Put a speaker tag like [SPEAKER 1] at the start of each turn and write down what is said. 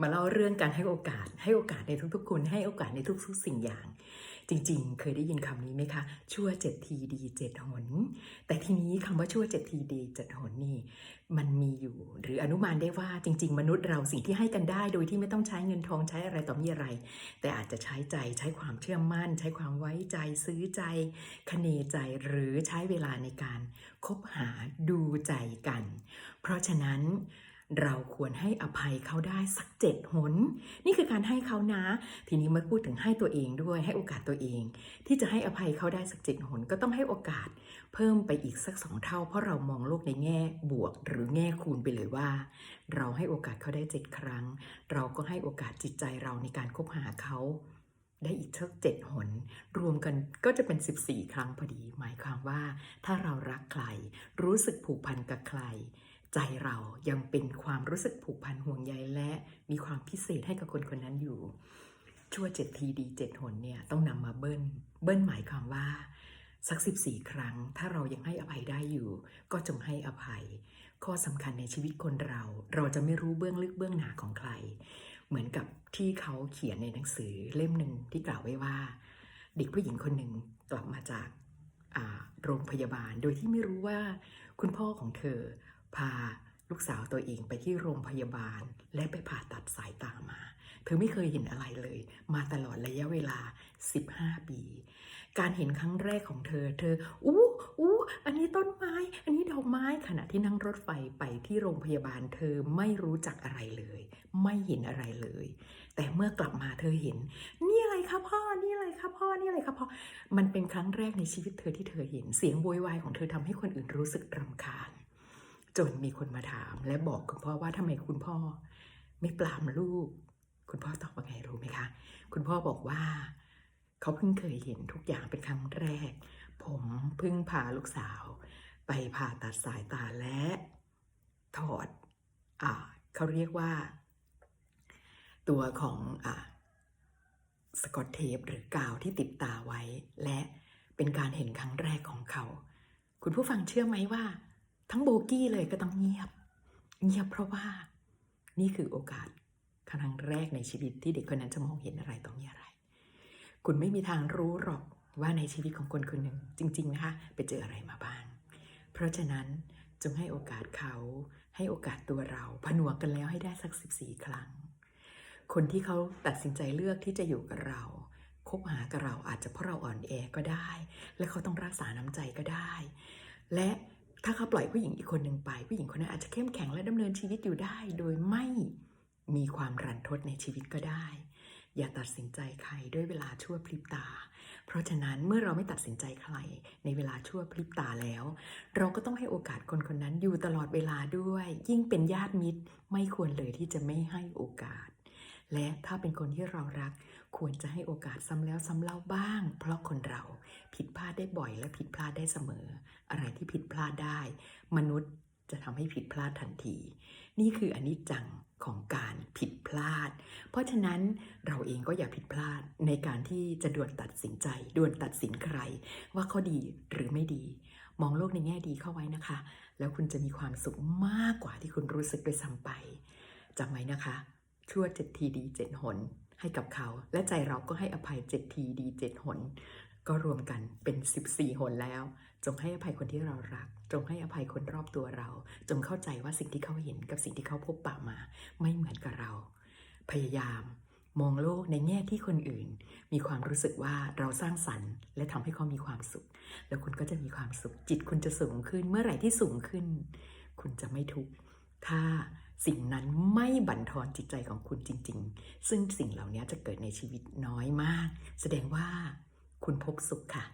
[SPEAKER 1] มาเล่าเรื่องการให้โอกาส ให้โอกาสในทุกๆคนให้โอกาสในทุกๆสิ่งอย่าง จริงๆ เคยได้ยินคำนี้ไหมคะ ชั่วเจ็ดทีดีเจ็ดหน แต่ทีนี้คำว่าชั่วเจ็ดทีดีเจ็ดหนนี่ มันมีอยู่ หรืออนุมานได้ว่าจริง ๆ มนุษย์เราสิ่งที่ให้กันได้ โดยที่ไม่ต้องใช้เงินทองใช้อะไรต่อมีอะไร แต่อาจจะใช้ใจใช้ความเชื่อมั่น ใช้ความไว้ใจซื้อใจคเนใจหรือใช้เวลาในการคบหาดูใจกัน เพราะฉะนั้น เราควรให้อภัยเขาได้สักเจ็ดหน นี่คือการให้เขานะ ทีนี้มาพูดถึงให้ตัวเองด้วยให้โอกาสตัวเอง ที่จะให้อภัยเขาได้สักเจ็ดหน ก็ต้องให้โอกาส เพิ่มไปอีกสักสองเท่า เพราะเรามองโลกในแง่บวก หรือแง่คูณไปเลยว่า เราให้โอกาสเขาได้เจ็ดครั้ง เราก็ให้โอกาสจิตใจเราในการคบหาเขาได้อีกสักเจ็ดหน รวมกันก็จะเป็น 14 ครั้งพอดี หมายความว่า ถ้าเรารักใคร รู้สึกผูกพันกับใคร ใจเรายังเป็นความรู้สึกผูกพันห่วงใยและมีความพิเศษให้กับคนคนนั้นอยู่ ชั่วเจ็ดทีดีเจ็ดหนเนี่ยต้องนำมาเบิ้ล เบิ้ลหมายความว่า สัก14ครั้ง ถ้าเรายังให้อภัยได้อยู่ ก็จงให้อภัย ข้อสำคัญในชีวิตคนเรา เราจะไม่รู้เบื้องลึกเบื้องหนาของใคร เหมือนกับที่เขาเขียนในหนังสือเล่มหนึ่งที่กล่าวไว้ว่า เด็กผู้หญิงคนหนึ่งกลับมาจากโรงพยาบาลโดยที่ไม่รู้ว่าคุณพ่อของเธอ พาลูกสาวตัวเองไปที่โรงพยาบาล และไปผ่าตัดสายตามา เธอไม่เคยเห็นอะไรเลย มาตลอดระยะเวลา 15 ปี การเห็นครั้งแรกของเธอ เธอ อู้ อู้ อันนี้ต้นไม้ อันนี้ดอกไม้ ขณะที่นั่งรถไฟไปที่โรงพยาบาล เธอไม่รู้จักอะไรเลย ไม่เห็นอะไรเลย แต่เมื่อกลับมาเธอเห็น นี่อะไรคะพ่อ นี่อะไรคะพ่อ นี่อะไรคะพ่อ มันเป็นครั้งแรกในชีวิตเธอที่เธอเห็น เสียงโวยวายของเธอทำให้คนอื่นรู้สึกรำคาญ จนมีคนมาถาม และบอกคุณพ่อว่าทำไมคุณพ่อ ไม่ปรามลูก คุณพ่อตอบว่าไงรู้ไหมคะ คุณพ่อบอกว่า เขาเพิ่งเคยเห็นทุกอย่างเป็นครั้งแรก ผมเพิ่งพาลูกสาว ไปผ่าตัดสายตาและ ถอดอ่าเขาเรียกว่า ตัวของอ่าสกอตเทปหรือกาวที่ติดตาไว้ และเป็นการเห็นครั้งแรกของเขา คุณผู้ฟังเชื่อไหมว่า ทั้งโบกี้เลยก็ต้องเงียบ เงียบเพราะว่า นี่คือโอกาสครั้งแรกในชีวิตที่เด็กคนนั้นจะมองเห็นอะไรต่อมีอะไร คุณไม่มีทางรู้หรอกว่าในชีวิตของคนคนหนึ่งจริง ๆ นะคะ ไปเจออะไรมาบ้าง เพราะฉะนั้นจงให้โอกาสเขาให้โอกาสตัวเราผนวกกันแล้วให้ได้สัก 14 ครั้ง คนที่เขาตัดสินใจเลือกที่จะอยู่กับเราคบหากับเราอาจจะเพราะเราอ่อนแอก็ได้ และเขาต้องรักษาน้ำใจก็ได้ และ ถ้าเขาปล่อยผู้หญิงอีกคนหนึ่งไป ผู้หญิงคนนั้นอาจจะเข้มแข็งและดำเนินชีวิตอยู่ได้ โดยไม่มีความรันทดในชีวิตก็ได้ อย่าตัดสินใจใครด้วยเวลาชั่วพริบตา เพราะฉะนั้นเมื่อเราไม่ตัดสินใจใครในเวลาชั่วพริบตาแล้ว เราก็ต้องให้โอกาสคนคนนั้นอยู่ตลอดเวลาด้วย ยิ่งเป็นญาติมิตรไม่ควรเลยที่จะไม่ให้โอกาส และถ้าเป็นคนที่เรารัก ควรจะให้โอกาสซ้ำแล้วซ้ำเล่าบ้าง เพราะคนเราผิดพลาดได้บ่อยและผิดพลาดได้เสมอ อะไรที่ผิดพลาดได้ มนุษย์จะทำให้ผิดพลาดทันที นี่คืออนิจจังของการผิดพลาด เพราะฉะนั้นเราเองก็อย่าผิดพลาดในการที่จะด่วนตัดสินใจด่วนตัดสินใคร ว่าเขาดีหรือไม่ดี มองโลกในแง่ดีเข้าไว้นะคะ แล้วคุณจะมีความสุขมากกว่าที่คุณรู้สึกด้วยซ้ำไปจำไว้นะคะ ชั่วเจ็ดทีดีเจ็ดหน ให้กับเขา และใจเราก็ให้อภัยเจ็ดทีดีเจ็ดหน ก็รวมกันเป็น 14 หนแล้ว จงให้อภัยคนที่เรารัก จงให้อภัยคนรอบตัวเรา จงเข้าใจว่าสิ่งที่เขาเห็นกับสิ่งที่เขาพบปะมา ไม่เหมือนกับเรา พยายามมองโลกในแง่ที่คนอื่น มีความรู้สึกว่าเราสร้างสรรค์ และทำให้เขามีความสุข แล้วคุณก็จะมีความสุขจิตคุณจะสูงขึ้นเมื่อไหร่ที่สูงขึ้น คุณจะไม่ทุกข์ถ้า สิ่งนั้นไม่บั่นทอนจิตใจของคุณจริง ๆ ซึ่งสิ่งเหล่านี้จะเกิดในชีวิตน้อยมาก แสดงว่าคุณพบสุขค่ะ